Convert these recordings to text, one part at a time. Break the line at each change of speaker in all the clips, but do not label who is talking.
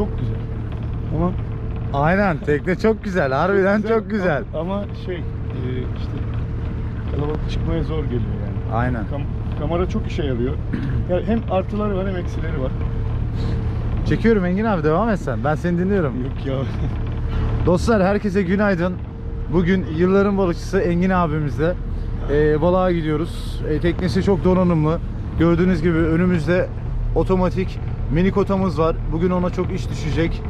Çok güzel. Ama
Aynen tekne çok güzel. Harbiden çok güzel.
Ama şey e, işte kalabalık çıkmaya zor geliyor yani.
Aynen.
Kam- kamera çok işe yarıyor. Yani hem artıları var hem eksileri var.
Çekiyorum Engin abi devam et sen. Ben seni dinliyorum.
Yok ya.
Dostlar herkese günaydın. Bugün yılların balıkçısı Engin abimizle e, balığa gidiyoruz. E, teknesi çok donanımlı. Gördüğünüz gibi önümüzde otomatik mini kotamız var. Bugün ona çok iş düşecek.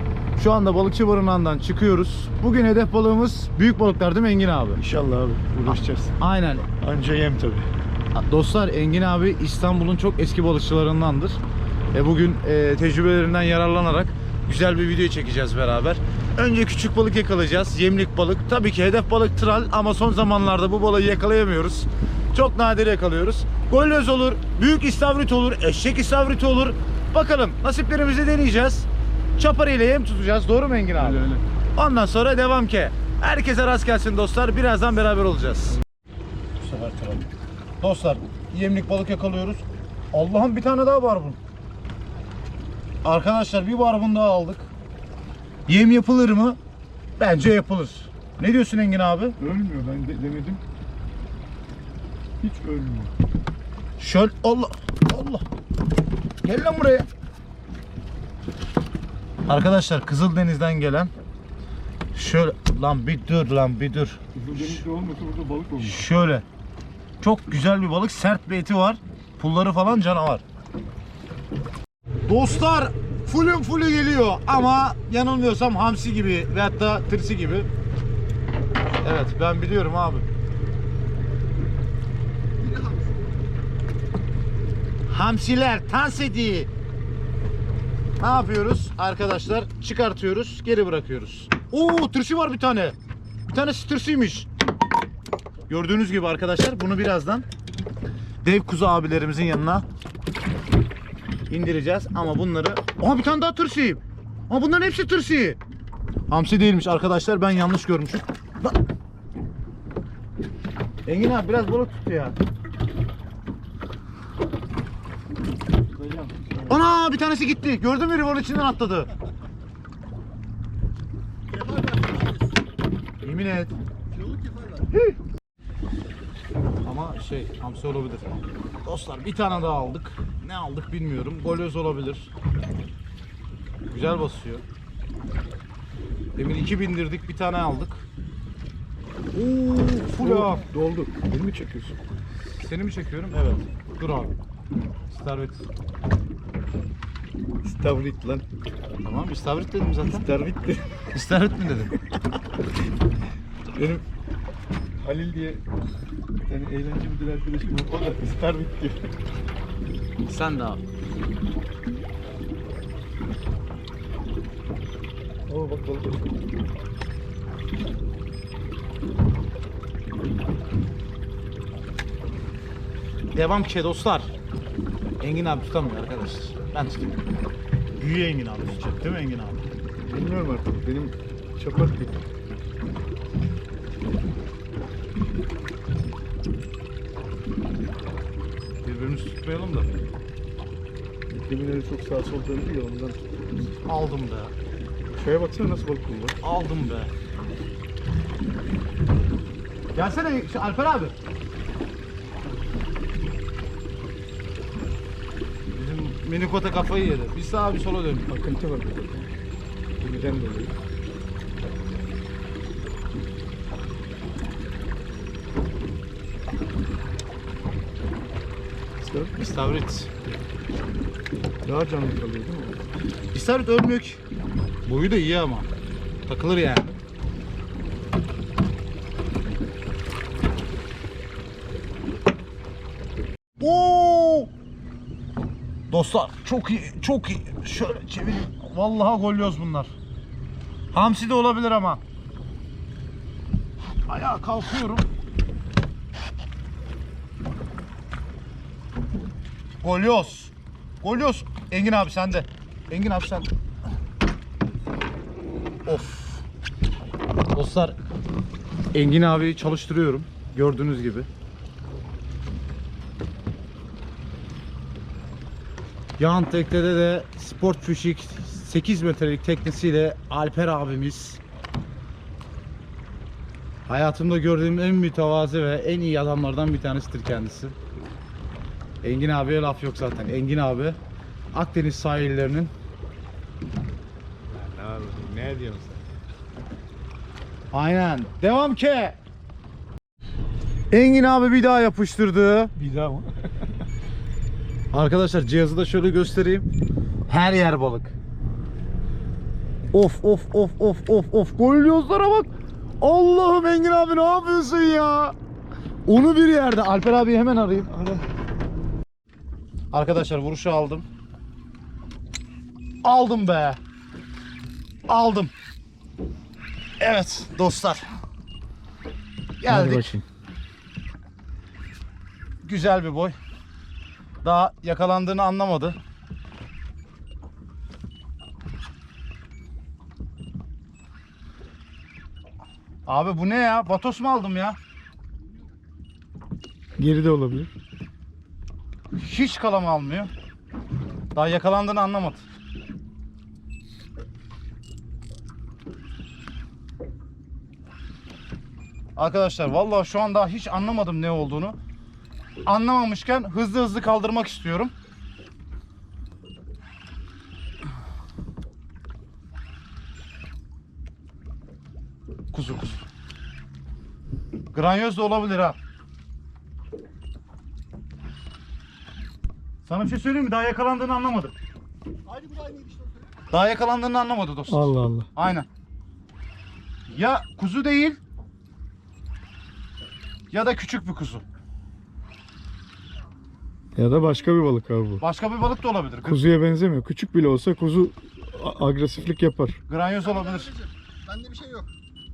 Şu anda balıkçı barınağından çıkıyoruz. Bugün hedef balığımız büyük balıklar değil mi Engin abi?
İnşallah abi uğraşacağız.
Aynen.
Anca yem tabii.
Dostlar Engin abi İstanbul'un çok eski balıkçılarındandır. E bugün e, tecrübelerinden yararlanarak güzel bir video çekeceğiz beraber. Önce küçük balık yakalayacağız. Yemlik balık. Tabii ki hedef balık tral ama son zamanlarda bu balığı yakalayamıyoruz. Çok nadir yakalıyoruz. Golyoz olur, büyük istavrit olur, eşek istavriti olur. Bakalım nasiplerimizi deneyeceğiz. Çapar ile yem tutacağız. Doğru mu Engin abi?
Öyle öyle.
Ondan sonra devam ki. Herkese rast gelsin dostlar. Birazdan beraber olacağız.
Bu sefer tarafı.
Dostlar yemlik balık yakalıyoruz. Allah'ım bir tane daha barbun. Arkadaşlar bir barbun daha aldık. Yem yapılır mı? Bence yapılır. Ne diyorsun Engin abi?
Ölmüyor ben de, denedim. Hiç ölmüyor.
Şöyle Allah Allah. Gel lan buraya. Arkadaşlar Kızıldeniz'den gelen şöyle lan bir dur lan bir dur.
Kızıldeniz'de olmasa burada balık olmuş.
Şöyle. Çok güzel bir balık. Sert bir eti var. Pulları falan canavar. Dostlar fullün fullü geliyor ama yanılmıyorsam hamsi gibi veyahut da tırsi gibi. Evet ben biliyorum abi. Hamsiler tansedi. Ne yapıyoruz arkadaşlar? Çıkartıyoruz, geri bırakıyoruz. Oo, tırsi var bir tane. Bir tanesi tırsıymış. Gördüğünüz gibi arkadaşlar bunu birazdan dev kuzu abilerimizin yanına indireceğiz ama bunları Aha bir tane daha tırsi. Ama bunların hepsi tırsi. Hamsi değilmiş arkadaşlar ben yanlış görmüşüm. Engin abi biraz balık tut ya. Ana bir tanesi gitti. Gördün mü rivanın içinden atladı. Yemin et. Hih. Ama şey hamsi olabilir. Dostlar bir tane daha aldık. Ne aldık bilmiyorum. Golyoz olabilir. Güzel basıyor. Demin iki bindirdik bir tane aldık. Oo, full
Oo. Doldu. Beni mi çekiyorsun?
Seni mi çekiyorum? Evet. Dur abi. İstavrit.
Stavrit lan.
Tamam istavrit dedim zaten.
Stavrit'ti.
İstavrit mi dedim?
Benim Halil diye bir tane eğlence müdür arkadaşım var. O da Stavrit diyor.
Sen de abi.
Oo bak balık.
Devam ki dostlar. Engin abi tutamıyor arkadaşlar. Ben tutayım. Büyü Engin abi tutacak değil mi Engin abi?
Bilmiyorum artık. Benim çapar değil.
Birbirimizi tutmayalım da.
Demin çok sağ sol döndü ya ondan.
Aldım be.
Şuraya baksana nasıl balık buldu.
Aldım be. Gelsene şu Alper abi. Minikota kafayı yedi. Bir sağa bir sola döndük.
Akıntı var. Gemiden dolayı. Stavrit
İstavrit.
daha canlı kalıyor değil mi?
İstavrit ölmüyor ki. Boyu da iyi ama. Takılır yani. Oo! Dostlar çok iyi, çok iyi. Şöyle çevireyim. Vallahi golyoz bunlar. Hamsi de olabilir ama. Ayağa kalkıyorum. Golyoz. Golyoz. Engin abi sende. Engin abi sen. Of. Dostlar Engin abi çalıştırıyorum. Gördüğünüz gibi. Yan teknede de sport fişik 8 metrelik teknesiyle Alper abimiz hayatımda gördüğüm en mütevazi ve en iyi adamlardan bir tanesidir kendisi. Engin abiye laf yok zaten. Engin abi Akdeniz sahillerinin
Ne, ne diyorsun sen?
aynen devam ki. Engin abi bir daha yapıştırdı.
Bir daha mı?
Arkadaşlar cihazı da şöyle göstereyim. Her yer balık. Of of of of of of. Golyozlara bak. Allah'ım Engin abi ne yapıyorsun ya? Onu bir yerde. Alper abi hemen arayayım. Arkadaşlar vuruşu aldım. Aldım be. Aldım. Evet dostlar. Geldik. Güzel bir boy. Daha yakalandığını anlamadı. Abi bu ne ya? Batos mu aldım ya?
Geride olabilir.
Hiç kalama almıyor. Daha yakalandığını anlamadı. Arkadaşlar vallahi şu an daha hiç anlamadım ne olduğunu. Anlamamışken hızlı hızlı kaldırmak istiyorum. Kuzu kuzu. Granyoz da olabilir ha. Sana bir şey söyleyeyim mi? Daha yakalandığını anlamadı. Daha yakalandığını anlamadı dostum.
Allah Allah.
Aynen. Ya kuzu değil ya da küçük bir kuzu.
Ya da başka bir balık abi bu.
Başka bir balık da olabilir.
Kuzuya benzemiyor. Küçük bile olsa kuzu a- agresiflik yapar.
Granyoz olabilir.
Bende bir şey yok.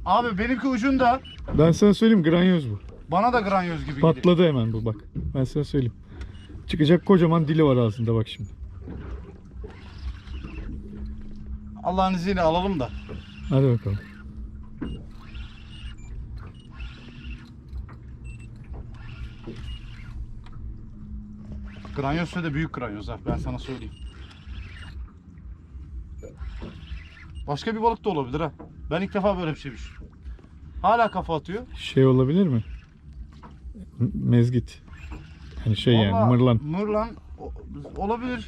Abi benimki ucunda
Ben sana söyleyeyim granyoz bu.
bana da granyoz gibi geliyor.
Patladı hemen bu bak. Ben sana söyleyeyim. Çıkacak kocaman dili var ağzında bak şimdi.
Allah'ın izniyle alalım da.
Hadi bakalım.
Granyoz de büyük granyoz ha ben sana söyleyeyim. Başka bir balık da olabilir ha. Ben ilk defa böyle bir şey düşünüyorum. Hala kafa atıyor.
Şey olabilir mi? M- Mezgit. Hani şey yani
Vallahi
mırlan.
Mırlan o- olabilir.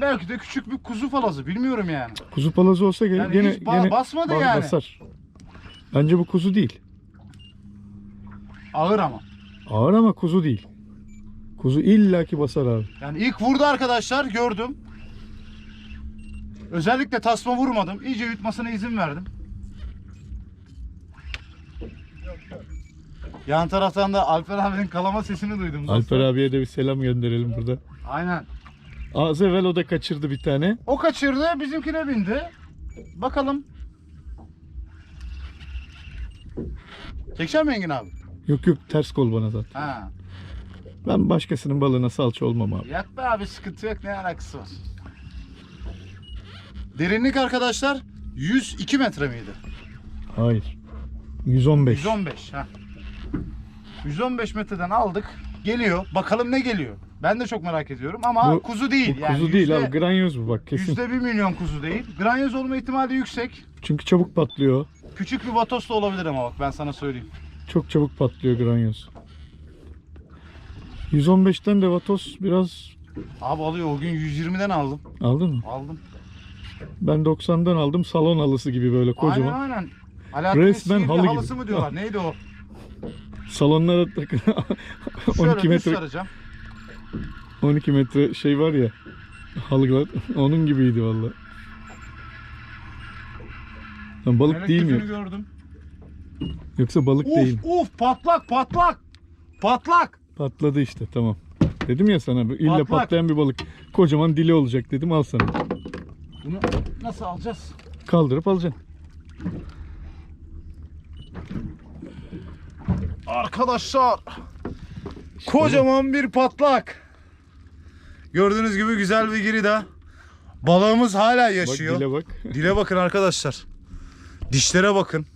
Belki de küçük bir kuzu falazı bilmiyorum yani.
Kuzu palazı olsa gene,
Yani
gene,
hiç ba-
gene
basmadı
ba-
yani.
basar. Bence bu kuzu değil.
Ağır ama.
Ağır ama kuzu değil. Kuzu illaki basar abi.
Yani ilk vurdu arkadaşlar gördüm. Özellikle tasma vurmadım. İyice yutmasına izin verdim. Yan taraftan da Alper abinin kalama sesini duydum.
Alper abiye de bir selam gönderelim burada.
Aynen.
Az evvel o da kaçırdı bir tane.
O kaçırdı, bizimkine bindi. Bakalım. Çekecek mi Engin abi?
Yok yok ters kol bana zaten.
Ha.
Ben başkasının balığına salça olmam abi.
Yak be abi sıkıntı yok ne alakası var. Derinlik arkadaşlar 102 metre miydi?
Hayır. 115.
115 ha. 115 metreden aldık. Geliyor. Bakalım ne geliyor. Ben de çok merak ediyorum ama
Bu-
kuzu değil.
Bu
yani
kuzu değil
yüzde-
abi granyoz bu bak kesin.
Yüzde bir milyon kuzu değil. Granyoz olma ihtimali yüksek.
Çünkü çabuk patlıyor.
Küçük bir vatos da olabilir ama bak ben sana söyleyeyim.
Çok çabuk patlıyor granyoz. 115'ten de vatos biraz
Abi alıyor o gün 120'den aldım.
aldın mı?
Aldım.
Ben 90'dan aldım salon halısı gibi böyle kocaman.
Aynen aynen. Alaaddin
Resmen
Resmen
halı gibi.
halısı mı diyorlar? Neydi o?
Salonlara takın.
Şöyle
12
düz
metre
saracağım.
12 metre şey var ya halılar onun gibiydi valla. Lan balık
Melek
değil mi?
gördüm.
Yoksa balık değil.
Uf uf patlak patlak. Patlak.
Patladı işte tamam. Dedim ya sana bu illa
Patlak.
patlayan bir balık. Kocaman dili olacak dedim al sana.
Bunu nasıl alacağız?
Kaldırıp alacaksın.
Arkadaşlar kocaman bir patlak. Gördüğünüz gibi güzel bir girida. Balığımız hala yaşıyor.
Bak dile bak.
Dile bakın arkadaşlar. Dişlere bakın.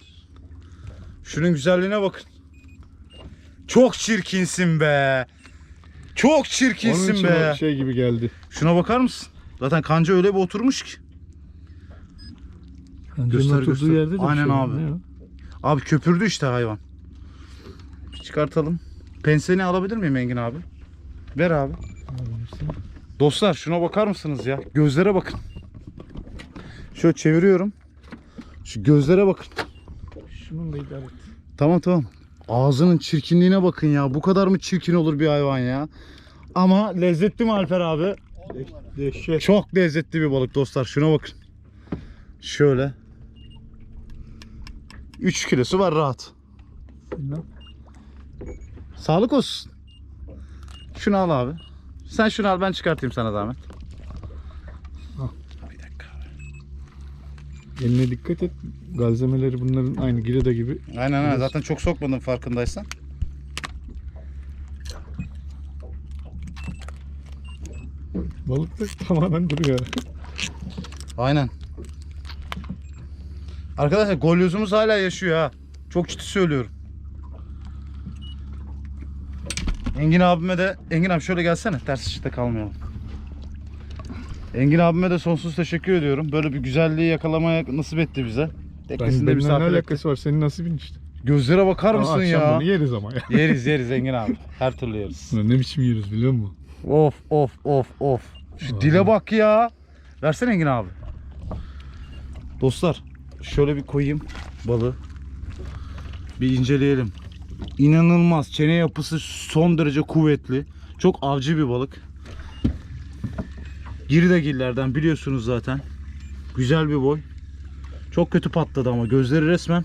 Şunun güzelliğine bakın. Çok çirkinsin be. Çok
Onun
çirkinsin
için
be.
o şey gibi geldi.
Şuna bakar mısın? Zaten kanca öyle bir oturmuş ki.
Kancanın
Göster,
oturduğu
göster.
yerde de bir
Aynen
şey var.
abi.
Ne o?
Abi köpürdü işte hayvan. Bir çıkartalım. Penseni alabilir miyim Engin abi? Ver abi. Dostlar şuna bakar mısınız ya? Gözlere bakın. Şöyle çeviriyorum. Şu gözlere bakın.
Şunun da idare et.
Tamam tamam. Ağzının çirkinliğine bakın ya. Bu kadar mı çirkin olur bir hayvan ya? Ama lezzetli mi Alper abi?
Dehşet.
Çok lezzetli bir balık dostlar. Şuna bakın. Şöyle. 3 kilosu var rahat.
Bilmem.
Sağlık olsun. Şunu al abi. Sen şunu al ben çıkartayım sana zahmet.
Al.
Bir dakika.
Eline dikkat et. Galzemeleri bunların aynı girede gibi.
Aynen aynen. Zaten çok sokmadım farkındaysan.
Balık da tamamen duruyor.
Aynen. Arkadaşlar golyozumuz hala yaşıyor ha. Çok ciddi söylüyorum. Engin abime de Engin abi şöyle gelsene ters ışıkta kalmayalım. Engin abime de sonsuz teşekkür ediyorum. Böyle bir güzelliği yakalamaya nasip etti bize.
Ben,
Teknesinde
benimle ne
misafir etti.
alakası var? Senin nasibin işte.
Gözlere bakar
Ama
mısın
akşam
ya?
bunu yeriz ama ya.
Yeriz yeriz Engin abi. Her türlü yeriz.
Ulan ne biçim yiyoruz biliyor musun?
Of of of of. Şu dile bak ya. Versene Engin abi. Dostlar şöyle bir koyayım balığı. Bir inceleyelim. İnanılmaz. Çene yapısı son derece kuvvetli. Çok avcı bir balık. Giridagillerden biliyorsunuz zaten. Güzel bir boy. Çok kötü patladı ama gözleri resmen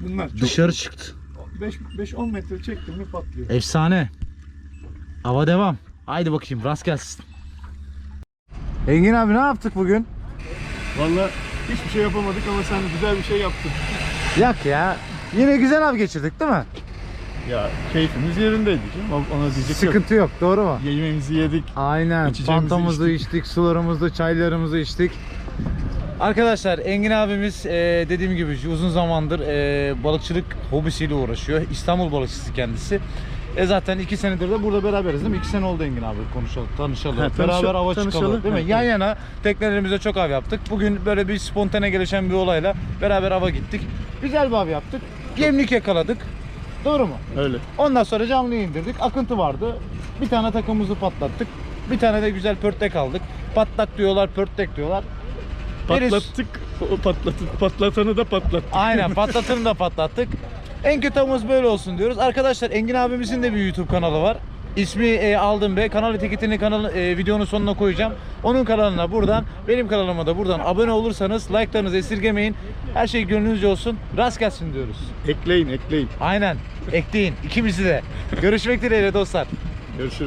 Bunlar çok
dışarı çıktı.
5-10 metre çektim mi patlıyor.
Efsane. Hava devam. Haydi bakayım rast gelsin. Engin abi ne yaptık bugün?
Valla hiçbir şey yapamadık ama sen güzel bir şey yaptın.
Yak ya. Yine güzel av geçirdik değil mi?
Ya keyfimiz yerindeydi canım. Ona diyecek yok.
Sıkıntı yok doğru mu?
Yemeğimizi yedik.
Aynen. Fantamızı
içtik.
içtik, sularımızı, çaylarımızı içtik. Arkadaşlar Engin abimiz e, dediğim gibi uzun zamandır e, balıkçılık hobisiyle uğraşıyor. İstanbul balıkçısı kendisi. E zaten iki senedir de burada beraberiz değil mi? İki sene oldu Engin abi konuşalım, tanışalım.
Ha, tanışa-
Beraber ava
tanışalı.
çıkalım değil mi?
Ha,
Yan
evet.
yana teknelerimizde çok av yaptık. Bugün böyle bir spontane gelişen bir olayla beraber ava gittik. Güzel bir av yaptık. Yemlik yakaladık. Doğru mu?
Öyle.
Ondan sonra canlıyı indirdik. Akıntı vardı. Bir tane takımımızı patlattık. Bir tane de güzel pörtek aldık. Patlak diyorlar, pörtek diyorlar.
Patlattık. O patlatıp patlatanı da patlattık.
Aynen patlatını da patlattık. En kötü böyle olsun diyoruz. Arkadaşlar Engin abimizin de bir YouTube kanalı var. İsmi e, Aldım Be. Kanal etiketini kanal e, videonun sonuna koyacağım. Onun kanalına buradan, benim kanalıma da buradan abone olursanız like'larınızı esirgemeyin. Her şey gönlünüzce olsun. Rast gelsin diyoruz.
Ekleyin ekleyin.
Aynen. Ekleyin ikimizi de. Görüşmek dileğiyle dostlar.
Görüşürüz.